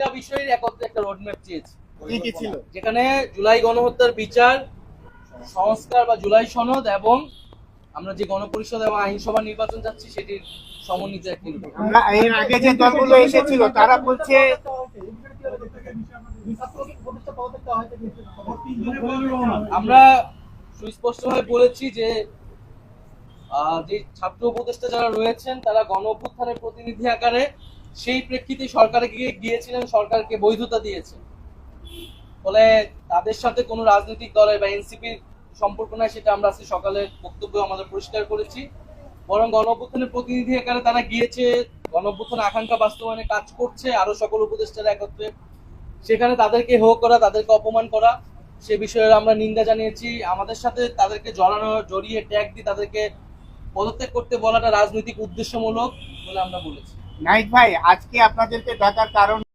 একটা বিষয়ের একত্রে একটা রোডম্যাপ চেয়েছি। যেখানে জুলাই গণহত্যার বিচার সংস্কার বা জুলাই সনদ এবং আমরা যে গণপরিষদ এবং আইনসভা নির্বাচন যাচ্ছি সেটির সমন্বিত একটি আমরা এর আগে যে দলগুলো এসেছিল তারা বলছে আমরা সুস্পষ্টভাবে বলেছি যে আহ, যে ছাত্র উপদেষ্টা যারা রয়েছেন তারা গণ অভ্যুত্থানের প্রতিনিধি আকারে সেই প্রেক্ষিতে সরকারে গিয়ে গিয়েছিলেন, সরকারকে বৈধতা দিয়েছে। ফলে তাদের সাথে কোনো রাজনৈতিক দলের বা এনসিপির সম্পর্ক নাই, সেটা আমরা আজকে সকালে বক্তব্য আমাদের পরিষ্কার করেছি। বরং গণ অভ্যুত্থানের প্রতিনিধি আকারে তারা গিয়েছে গণ অভ্যুত্থান আকাঙ্ক্ষা বাস্তবায়নে কাজ করছে, আরও সকল উপদেষ্টারা একত্রে। সেখানে তাদেরকে হো করা, তাদেরকে অপমান করা, সে বিষয়ে আমরা নিন্দা জানিয়েছি। আমাদের সাথে তাদেরকে জড়ানো, জড়িয়ে ট্যাগ দিয়ে তাদেরকে পদত্যাগ করতে বলাটা রাজনৈতিক উদ্দেশ্যমূলক বলে আমরা বলেছি। নাইক ভাই আজকে আপনাদেরকে ডাকার কারণ